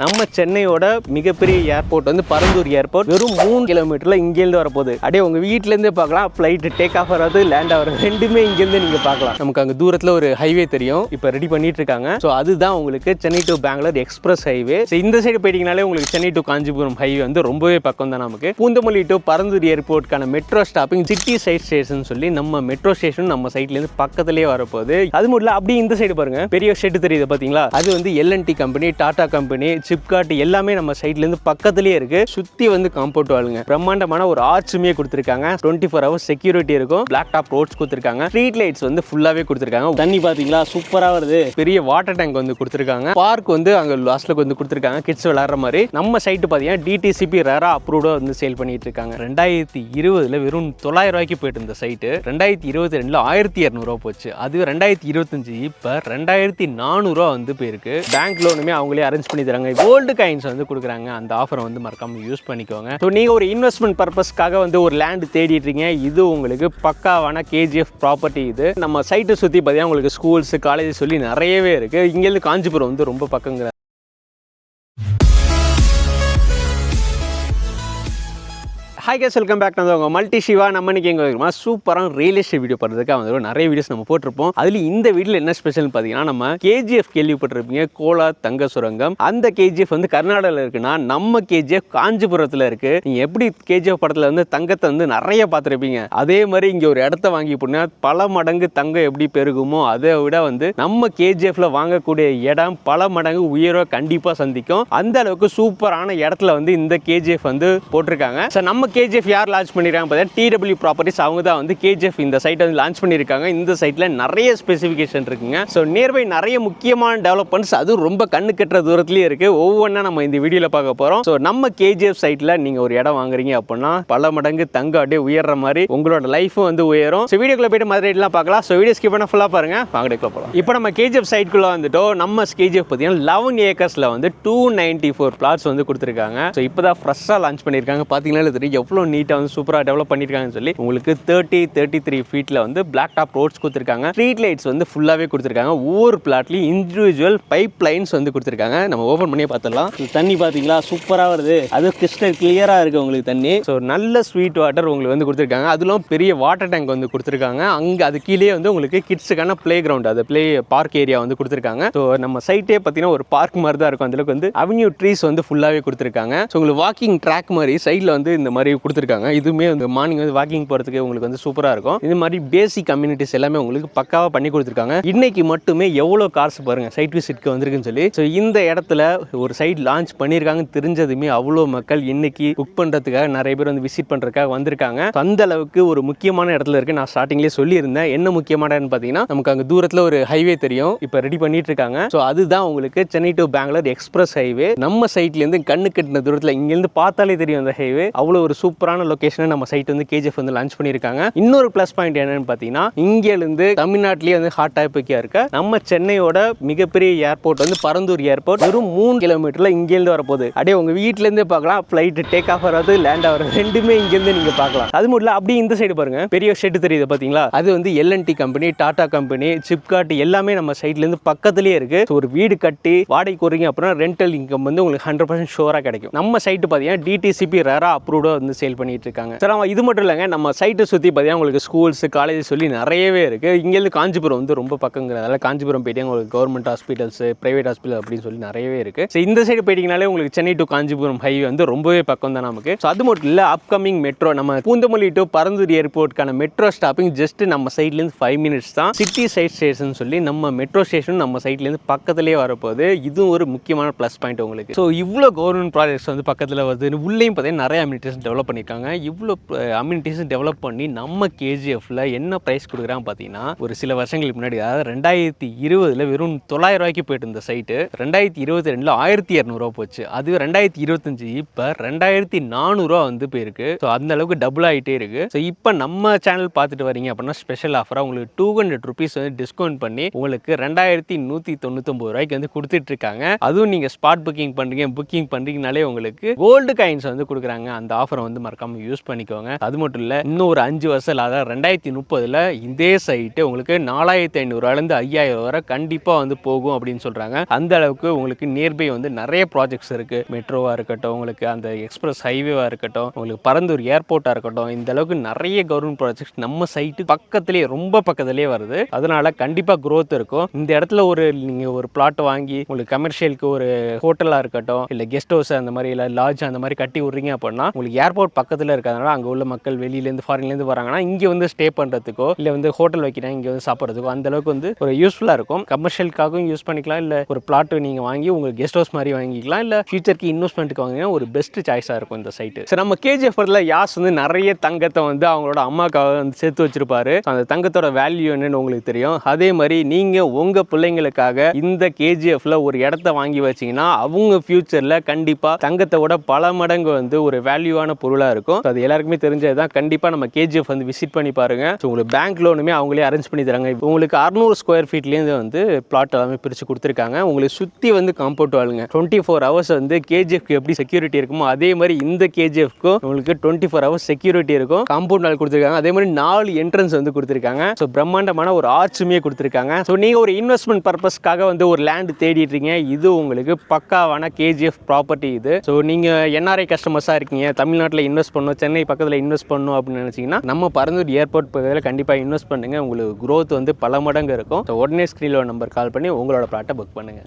நம்ம சென்னையோட மிகப்பெரிய ஏர்போர்ட் வந்து பரந்தூர் ஏர்போர்ட் வெறும் மூணு கிலோமீட்டர்ல இங்கேருந்து வரப்போகுது. அப்படியே உங்க வீட்ல இருந்தே பார்க்கலாம் ஃபிளைட் டேக் ஆஃப் ஆகிறது லேண்ட் ஆகிறது ரெண்டுமே இங்கேருந்து நீங்க பார்க்கலாம். நமக்கு அங்க தூரத்துல ஒரு ஹைவே தெரியும். இப்போ ரெடி பண்ணிட்டு இருக்காங்க ஸோ அதுதான் உங்களுக்கு Chennai to Bangalore express highway so இந்த சைடு போயிட்டீங்கனாலே உங்களுக்கு சென்னை டு காஞ்சிபுரம் ஹைவே வந்து ரொம்பவே பக்கம் தான் நமக்கு. Poonamallee to Parandur ஏர்போர்ட்கான metro stopping city side station சொல்லி நம்ம மெட்ரோ ஸ்டேஷன் நம்ம சைட்ல இருந்து வரப்போகுது. அது மட்டும் இல்ல அப்படியே இந்த சைடு பாருங்க. பெரிய ஷெட் தெரியுது பாத்தீங்களா? அது வந்து L and T company Tata company SIPCOT எல்லாமே நம்ம சைட்லேருந்து பக்கத்துலேயே இருக்குது இருக்கு. சுத்தி வந்து காம்பவுண்ட் வாளுங்க பிரம்மாண்டமான ஒரு ஆர்ச்சுமே கொடுத்துருக்காங்க. டுவெண்ட்டி ஃபோர் ஹவர்ஸ் செக்யூரிட்டி இருக்கும். பிளாக் டாப் ரோட்ஸ் கொடுத்துருக்காங்க. ஸ்ட்ரீட் லைட்ஸ் வந்து ஃபுல்லாகவே கொடுத்துருக்காங்க. தண்ணி பார்த்தீங்களா சூப்பராக வருது. பெரிய வாட்டர் டேங்க் வந்து கொடுத்துருக்காங்க. பார்க் வந்து அங்கே லாஸ்ட்ல வந்து கொடுத்துருக்காங்க. கிட்ஸ் விளாட்ற மாதிரி. நம்ம சைட்டு பார்த்தீங்கன்னா டிடிசிபி ரேரா அப்ரூவ்டாக வந்து சேல் பண்ணிட்டு இருக்காங்க ரெண்டாயிரத்தி இருபதுல வெறும் தொள்ளாயிரம் ரூபாய்க்கு போயிட்டு இருந்த சைட்டு ரெண்டாயிரத்தி இருபத்தி ரெண்டுல ஆயிரத்தி இரநூறுவா போச்சு. அது ரெண்டாயிரத்தி இருபத்தஞ்சு இப்போ ரெண்டாயிரத்தி நானூறுரூவா வந்து போயிருக்கு. பேங்க் லோனுமே அவங்களே அரேஞ்ச் பண்ணி தராங்க. கோல்டு காயின்ஸ் வந்து கொடுக்குறாங்க. அந்த ஆஃபரை வந்து மறக்காம யூஸ் பண்ணிக்கோங்க. ஸோ நீங்கள் ஒரு இன்வெஸ்ட்மெண்ட் பர்பஸ்க்காக வந்து ஒரு லேண்ட் தேடிட்டு இருக்கீங்க இது உங்களுக்கு பக்காவான கேஜிஎஃப் ப்ராப்பர்ட்டி இது. நம்ம சைட்டை சுற்றி பார்த்தீங்கன்னா உங்களுக்கு ஸ்கூல்ஸு காலேஜ் சொல்லி நிறையவே இருக்குது இங்கேருந்து காஞ்சிபுரம் வந்து ரொம்ப பக்கங்கிற ஹாய் கேஸ் வெல்கம் பேக் வந்து உங்கள் மல்டி சிவா. நம்ம இன்னைக்கு எங்கே வைக்கிறோமா சூப்பராக ரியல் எஸ்டேட் வீடியோ பண்ணுறதுக்காக வந்து நிறைய வீடியோஸ் நம்ம போட்டிருப்போம். அதில் இந்த வீடியோவில் என்ன ஸ்பெஷல்னு பார்த்தீங்கன்னா நம்ம கேஜிஎஃப் கேள்விப்பட்டிருப்பீங்க. கோலா தங்க சுரங்கம். அந்த கேஜிஎஃப் வந்து கர்நாடகாவில் இருக்குன்னா நம்ம கேஜிஎஃப் காஞ்சிபுரத்தில் இருக்கு. நீங்கள் எப்படி கேஜிஎஃப் படத்தில் வந்து தங்கத்தை வந்து நிறைய பார்த்துருப்பீங்க. அதே மாதிரி இங்கே ஒரு இடத்த வாங்கி போனா பல மடங்கு தங்கம் எப்படி பெருகுமோ அதை விட வந்து நம்ம கேஜிஎஃப்ல வாங்கக்கூடிய இடம் பல மடங்கு உயர்வை கண்டிப்பாக சந்திக்கும். அந்த அளவுக்கு சூப்பரான இடத்துல வந்து இந்த கேஜிஎஃப் வந்து போட்டிருக்காங்க. ஸோ நம்ம கேஜிஎஃப் யார் லான்ச் பண்ணிருக்காங்க பார்த்தீங்கன்னா டிடபிள்யூ ப்ராப்பர்ட்டிஸ் அவங்க தான் வந்து கேஜிஎஃப் இந்த சைட்டை வந்து லான்ச் பண்ணியிருக்காங்க இந்த சைட்டில் நிறைய ஸ்பெசிஃபிகேஷன் இருக்குங்க. ஸோ நியர்பை நிறைய முக்கியமான டெவலப்மெண்ட்ஸ் அதுவும் ரொம்ப கண்ணு கட்டுற தூரத்துலேயே இருக்குது ஒவ்வொன்றா நம்ம இந்த வீடியோவில் பார்க்க போகிறோம் ஸோ நம்ம கேஜிஎஃப் சைட்டில் நீங்கள் ஒரு இடம் வாங்குறீங்க அப்படின்னா பல மடங்கு தங்க அப்படியே உயர்ற மாதிரி உங்களோட லைஃபும் வந்து உயரும். ஸோ வீடியோக்குள்ள போயிட்டு மாதிரி ரேட்லாம் பார்க்கலாம். ஸோ வீடியோ ஸ்கிப் பண்ண ஃபுல்லாக பாருங்க. வாங்கடிக்குள்ள போகலாம் இப்போ நம்ம கேஜிஎஃப் சைட்குள்ளே வந்துட்டோம். நம்ம கேஜிஎஃப் பார்த்தீங்கன்னா லெவன் ஏக்கர்ஸில் வந்து டூ நைன்ட்டி ஃபோர் பிளாட்ஸ் வந்து கொடுத்துருக்காங்க. ஸோ இப்போ தான் ஃப்ரெஷ்ஷாக லான்ச் பண்ணியிருக்காங்க பார்த்தீங்கன்னா தெரியும் எவ்வளோ நீட்டாக வந்து சூப்பராக டெவலப் பண்ணியிருக்காங்கன்னு சொல்லி உங்களுக்கு தேர்ட்டி தேர்ட்டி த்ரீ ஃபீட்டில் வந்து பிளாக் டாப் ரோட்ஸ் கொடுத்துருக்காங்க. ஸ்ட்ரீட் லைட்ஸ் வந்து ஃபுல்லாகவே கொடுத்துருக்காங்க. ஒவ்வொரு பிளாட்லையும் இண்டிவிஜுவல் பைப் லைன்ஸ் வந்து கொடுத்துருக்காங்க. நம்ம ஓப்பன் பண்ணியே பார்த்துடலாம். தண்ணி பார்த்தீங்களா? சூப்பராக வருது. அது கிறிஸ்டல் கிளியராக இருக்குது உங்களுக்கு தண்ணி. ஸோ நல்ல ஸ்வீட் வாட்டர் உங்களுக்கு வந்து கொடுத்துருக்காங்க. அதுலாம் பெரிய வாட்டர் டேங்க் வந்து கொடுத்துருக்காங்க. அங்கே அது கீழே வந்து உங்களுக்கு கிட்ஸுக்கான ப்ளே கிரவுண்ட் அது ப்ளே பார்க் ஏரியா வந்து கொடுத்துருக்காங்க. ஸோ நம்ம சைட்டே பார்த்தீங்கன்னா ஒரு பார்க் மாதிரி தான் இருக்கும். அந்தளவுக்கு வந்து அவென்யூ ட்ரீஸ் வந்து ஃபுல்லாகவே கொடுத்துருக்காங்க. ஸோ உங்களுக்கு வாக்கிங் ட்ராக் மாதிரி சைடில் வந்து இந்த மாதிரி கொடுத்துருக்காங்க. இதுவுமே வந்து மார்னிங் வந்து வாக்கிங் போகிறதுக்கு உங்களுக்கு வந்து சூப்பராக இருக்கும். இது மாதிரி பேசிக் கம்யூனிட்டிஸ் எல்லாமே உங்களுக்கு பக்காவாக பண்ணி கொடுத்துருக்காங்க. இன்னைக்கு மட்டுமே எவ்வளோ காசு பாருங்க சைட் விசிட்க்கு வந்திருக்குன்னு சொல்லி. ஸோ இந்த இடத்துல ஒரு சைட் லான்ச் பண்ணியிருக்காங்கன்னு தெரிஞ்சதுமே அவ்வளோ மக்கள் இன்னைக்கு புக் பண்ணுறதுக்காக நிறைய பேர் வந்து விசிட் பண்ணுறதுக்காக வந்திருக்காங்க. அந்த அளவுக்கு ஒரு முக்கியமான இடத்துல இருக்கு. நான் ஸ்டார்டிங்லேயே சொல்லியிருந்தேன். என்ன முக்கியமான இடம்னு பார்த்தீங்கன்னா நமக்கு அங்கே தூரத்தில் ஒரு ஹைவே தெரியும். இப்போ ரெடி பண்ணிட்டு இருக்காங்க. ஸோ அதுதான் உங்களுக்கு Chennai to Bangalore express highway நம்ம சைட்லேருந்து கண்ணு கட்டின தூரத்தில் இங்கேருந்து பார்த்தாலே தெரியும் அந்த ஹைவே அவ்வளோ ஒரு சூப்பரான லொக்கேஷனை நம்ம சைட் வந்து கேஜிஎஃப் வந்து லான்ச் பண்ணியிருக்காங்க. இன்னொரு ப்ளஸ் பாயிண்ட் என்னன்னு பார்த்தீங்கன்னா இங்கேருந்து தமிழ்நாட்டிலேயே வந்து ஹாட் டாபிக்காக இருக்க நம்ம சென்னையோட மிகப்பெரிய ஏர்போர்ட் வந்து பரந்தூர் ஏர்போர்ட் வெறும் மூணு கிலோமீட்டரில் இங்கேருந்து வரப்போகுது. அப்படியே உங்கள் வீட்டிலேருந்தே பார்க்கலாம். ஃப்ளைட்டு டேக் ஆஃப் வராது லேண்ட் ஆகிறது ரெண்டுமே இங்கேருந்து நீங்கள் பார்க்கலாம். அது மட்டும் இல்ல அப்படியே இந்த சைடு பாருங்க. பெரிய ஷெட் தெரியுது பார்த்தீங்களா அது வந்து L and T company Tata company SIPCOT எல்லாமே நம்ம சைட்லேருந்து பக்கத்துலேயே இருக்குது இருக்கு ஒரு வீடு கட்டி வாடகைக்கு வரீங்க அப்புறம் ரெண்டல் இன்கம் வந்து உங்களுக்கு ஹண்ட்ரட் பர்சன்ட் ஷோராக கிடைக்கும். நம்ம சைட்டு பார்த்தீங்கன்னா டிடிசிபி ரேரா அப்ரூவ்டாக வந்து சேல் பண்ணிட்டு இருக்காங்க சார் அவன் இது மட்டும் இல்லைங்க. நம்ம சைட்டை சுற்றி பார்த்தீங்கன்னா உங்களுக்கு ஸ்கூல்ஸ் காலேஜ் சொல்லி நிறையவே இருக்கு. இங்கேருந்து காஞ்சிபுரம் வந்து ரொம்ப பக்கங்கிறதால காஞ்சிபுரம் போயிட்டு உங்களுக்கு கவர்மெண்ட் ஹாஸ்பிட்டல்ஸ் ப்ரைவேட் ஹாஸ்பிட்டல் அப்படின்னு சொல்லி நிறையவே இருக்கு. ஸோ இந்த சைடு போயிட்டீங்கனாலே உங்களுக்கு சென்னை டு காஞ்சிபுரம் ஹைவே வந்து ரொம்பவே பக்கம் தான் நமக்கு. ஸோ அது மட்டும் இல்லை அப்கமிங் மெட்ரோ நம்ம பூந்தமல்லி டு பரந்தூர் ஏர்போர்ட்கான மெட்ரோ ஸ்டாப்பிங் ஜஸ்ட் நம்ம சைட்லேருந்து ஃபைவ் மினிட்ஸ் தான். சிட்டி சைட் ஸ்டேஷன் சொல்லி நம்ம மெட்ரோ ஸ்டேஷன் நம்ம சைட்லேருந்து பக்கத்துலேயே வரப்போகுது. இதுவும் ஒரு முக்கியமான ப்ளஸ் பாயிண்ட் உங்களுக்கு. ஸோ இவ்வளோ கவர்மெண்ட் ப்ராஜெக்ட்ஸ் வந்து பக்கத்தில் வருது உள்ளேயும் பார்த்தீங்கன்னா நிறைய அம்யூனிட்டிஸ் டெவலப் பண்ணியிருக்காங்க இவ்வளோ அம்யூனிட்டிஸும் டெவலப் பண்ணி நம்ம கேஜிஎஃப்ல என்ன ப்ரைஸ் கொடுக்குறாங்க பார்த்தீங்கன்னா ஒரு சில வருஷங்களுக்கு முன்னாடி அதாவது ரெண்டாயிரத்தி இருபதில் வெறும் தொள்ளாயிரம் ரூபாய்க்கு போயிட்டு இருந்த சைட்டு ரெண்டாயிரத்தி இருபத்தி ரெண்டில் ஆயிரத்தி இரநூறுவா போச்சு. அது ரெண்டாயிரத்தி இருபத்தஞ்சு இப்போ ரெண்டாயிரத்தி நானூறுரூவா வந்து போயிருக்கு. ஸோ அந்த அளவுக்கு டபுள் ஆகிட்டே இருக்கு. ஸோ இப்போ நம்ம சேனல் பார்த்துட்டு வரீங்க அப்படின்னா ஸ்பெஷல் ஆஃபராக உங்களுக்கு டூ ஹண்ட்ரட் ருபீஸ் வந்து டிஸ்கவுண்ட் பண்ணி உங்களுக்கு ரெண்டாயிரத்தி நூற்றி தொண்ணூத்தொம்பது ரூபாய்க்கு வந்து கொடுத்துட்டு இருக்காங்க. அதுவும் நீங்கள் ஸ்பாட் புக்கிங் பண்ணுறீங்க புக்கிங் பண்ணுறீங்கனாலே உங்களுக்கு கோல்டு காயின்ஸ் வந்து கொடுக்குறாங்க. அந்த ஆஃபரை வந்து மறக்காம யூஸ் பண்ணிக்கோங்க. அது மட்டும் இல்லை இன்னும் ஒரு அஞ்சு வருஷம் அதாவது ரெண்டாயிரத்தி முப்பதுல இதே சைட்டு உங்களுக்கு நாலாயிரத்தி ஐநூறுலேருந்து ஐயாயிரம் வரை கண்டிப்பாக வந்து போகும் அப்படின்னு சொல்கிறாங்க அந்த அளவுக்கு உங்களுக்கு நியர்பை வந்து நிறைய ப்ராஜெக்ட்ஸ் இருக்குது மெட்ரோவாக இருக்கட்டும் உங்களுக்கு அந்த எக்ஸ்பிரஸ் ஹைவேவாக இருக்கட்டும் உங்களுக்கு பரந்தூர் ஏர்போர்ட்டாக இருக்கட்டும் இந்த அளவுக்கு நிறைய கவர்மெண்ட் ப்ராஜெக்ட்ஸ் நம்ம சைட்டு பக்கத்துலேயே ரொம்ப பக்கத்துலேயே வருது. அதனால கண்டிப்பாக க்ரோத் இருக்கும். இந்த இடத்துல ஒரு நீங்கள் ஒரு பிளாட் வாங்கி உங்களுக்கு கமர்ஷியலுக்கு ஒரு ஹோட்டலாக இருக்கட்டும் இல்லை கெஸ்ட் ஹவுஸ் அந்த மாதிரி இல்லை லாட்ஜ் அந்த மாதிரி கட்டி விட்றீங்க அப்படின்னா உங்களுக்கு ஏர்போர்ட் பக்கத்தில் இருக்கிறதுனால அங்கே உள்ள மக்கள் வெளியிலேருந்து ஃபாரின்லேருந்து வராங்கன்னா இங்கே வந்து ஸ்டே பண்ணுறதுக்கோ இல்லை வந்து ஹோட்டல் வைக்கிறாங்க இங்கே வந்து சாப்பிட்றதுக்கோ அந்த அளவுக்கு வந்து ஒரு யூஸ்ஃபுல்லாக இருக்கும். கமர்ஷியலுக்காகவும் யூஸ் பண்ணிக்கலாம். இல்லை ஒரு பிளாட் நீங்கள் வாங்கி உங்களுக்கு கெஸ்ட் ஹவுஸ் மாதிரி வாங்கிக்கலாம். இல்லை ஃபியூச்சருக்கு இன்வெஸ்ட்மெண்ட்டுக்கு வாங்கினா ஒரு பெஸ்ட் சாய்ஸாக இருக்கும் இந்த சைட்டு சரி நம்ம கேஜிஎஃப்ல யாஸ் வந்து நிறைய தங்கத்தை வந்து அவங்களோட அம்மாக்காக வந்து சேர்த்து வச்சிருப்பாரு. அந்த தங்கத்தோட வேல்யூ என்னன்னு உங்களுக்கு தெரியும். அதே மாதிரி நீங்கள் உங்கள் பிள்ளைங்களுக்காக இந்த கேஜிஎஃப்ல ஒரு இடத்த வாங்கி வச்சிங்கன்னா அவங்க ஃபியூச்சரில் கண்டிப்பாக தங்கத்தை விட பல மடங்கு வந்து ஒரு வேல்யூவான பொருளாக இருக்கும். அது எல்லாருக்குமே தெரிஞ்சது தான் கண்டிப்பாக நம்ம கேஜிஎஃப் வந்து விசிட் பண்ணி பாருங்க. ஸோ உங்களுக்கு பேங்க் லோனுமே அவங்களே அரேஞ்ச் பண்ணி தராங்க. உங்களுக்கு அறுநூறு ஸ்கொயர் ஃபீட்லேருந்து வந்து பிளாட் எல்லாமே பிரித்து கொடுத்துருக்காங்க. உங்களுக்கு சுற்றி வந்து காம்பவுண்ட் வாழுங்க டுவெண்ட்டி ஃபோர் ஹவர்ஸ் வந்து கேஜிஎஃப்க்கு எப்படி செக்யூரிட்டி இருக்குமோ அதே மாதிரி இந்த கேஜிஎஃப்க்கும் உங்களுக்கு டுவெண்ட்டி ஃபோர் ஹவர்ஸ் செக்யூரிட்டி இருக்கும். காம்பவுண்ட் வால் கொடுத்துருக்காங்க. அதே மாதிரி நாலு என்ட்ரன்ஸ் வந்து கொடுத்துருக்காங்க. ஸோ பிரம்மாண்டமான ஒரு ஆர்ச்சுமே கொடுத்துருக்காங்க. ஸோ நீங்கள் ஒரு இன்வெஸ்ட்மெண்ட் பர்பஸ்க்காக வந்து ஒரு லேண்ட் தேடிட்டு இருக்கீங்க இது உங்களுக்கு பக்காவான கேஜிஎஃப் ப்ராப்பர்ட்டி இது. ஸோ நீங்கள் என்ஆர்ஐ கஸ்டமர்ஸாக இருக்கீங்க. தமிழ்நாட்டில் இன்வெஸ்ட் பண்ணணும் சென்னை பக்கத்தில் இன்வெஸ்ட் பண்ணணும் அப்படின்னு நினச்சிங்கன்னா நம்ம பரந்தூர் ஏர்போர்ட் பக்கத்தில் கண்டிப்பாக இன்வெஸ்ட் பண்ணுங்கள் உங்களுக்கு க்ரோத் வந்து பல மடங்கு இருக்கும். உடனே ஸ்க்ரீனில் நம்பர் கால் பண்ணி உங்களோட ப்ளாட்டை புக் பண்ணுங்கள்